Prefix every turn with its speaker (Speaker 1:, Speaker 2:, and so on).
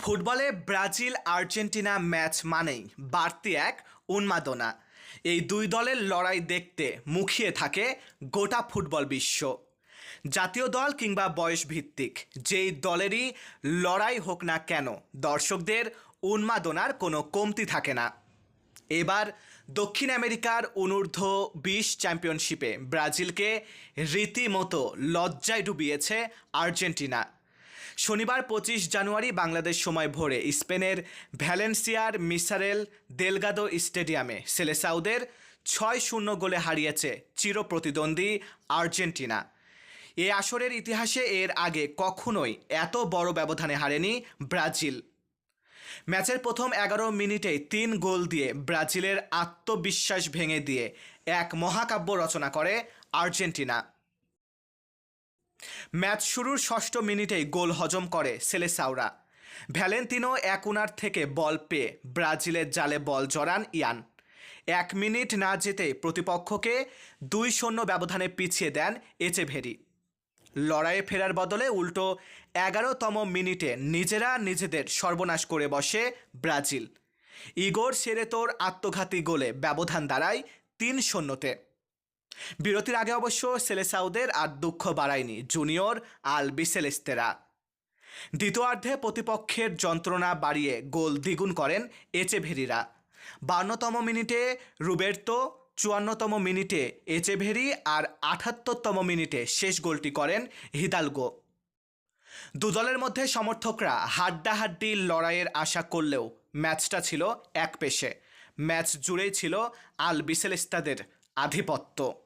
Speaker 1: ফুটবলে Brazil, Argentina match মানেই বাড়তি এক উন্মাদনা। এই দুই দলের লড়াই দেখতে মুখিয়ে থাকে গোটা ফুটবল বিশ্ব। জাতীয় দল কিংবা বয়স ভিত্তিক যেই দলেরই লড়াই হোক না কেন, দর্শকদের উন্মাদনার কোনো কমতি থাকে না। এবার দক্ষিণ আমেরিকার অনূর্ধ্ব বিশ চ্যাম্পিয়নশিপে ব্রাজিলকে রীতিমতো লজ্জায় ডুবিয়েছে আর্জেন্টিনা। শনিবার পঁচিশ জানুয়ারি বাংলাদেশ সময় ভোরে স্পেনের ভ্যালেন্সিয়ার মিসারেল দেলগাদো স্টেডিয়ামে সেলেসাউদের ছয় শূন্য গোলে হারিয়েছে চিরপ্রতিদ্বন্দ্বী আর্জেন্টিনা। এ আসরের ইতিহাসে এর আগে কখনোই এত বড় ব্যবধানে হারেনি ব্রাজিল। ম্যাচের প্রথম এগারো মিনিটেই তিন গোল দিয়ে ব্রাজিলের আত্মবিশ্বাস ভেঙে দিয়ে এক মহাকাব্য রচনা করে আর্জেন্টিনা। ম্যাচ শুরুর ষষ্ঠ মিনিটেই গোল হজম করে সেলেসাওরা ভ্যালেন্তিনো এক উনার থেকে বল পেয়ে ব্রাজিলের জালে বল জড়ান ইয়ান। এক মিনিট না যেতেই প্রতিপক্ষকে দুই শূন্য ব্যবধানে পিছিয়ে দেন এচেভেরি। লড়াইয়ে ফেরার বদলে উল্টো এগারোতম মিনিটে নিজেরা নিজেদের সর্বনাশ করে বসে ব্রাজিল। ইগোর সেরেতোর আত্মঘাতী গোলে ব্যবধান দাঁড়ায় তিন শূন্যতে। বিরতির আগে অবশ্য সেলেসাউদের আর দুঃখ বাড়ায়নি জুনিয়র আল বিসেলেস্তেরা দ্বিতীয়ার্ধে প্রতিপক্ষের যন্ত্রণা বাড়িয়ে গোল দ্বিগুণ করেন এচেভেরিরা। বান্নতম মিনিটে রুবের্তো, চুয়ান্নতম মিনিটে এচেভেরি আর আঠাত্তরতম মিনিটে শেষ গোলটি করেন হিদালগো। দুদলের মধ্যে সমর্থকরা হাড্ডাহাড্ডি লড়াইয়ের আশা করলেও ম্যাচটা ছিল এক পেশে ম্যাচ জুড়েই ছিল আল বিসেলেস্তাদের আধিপত্য।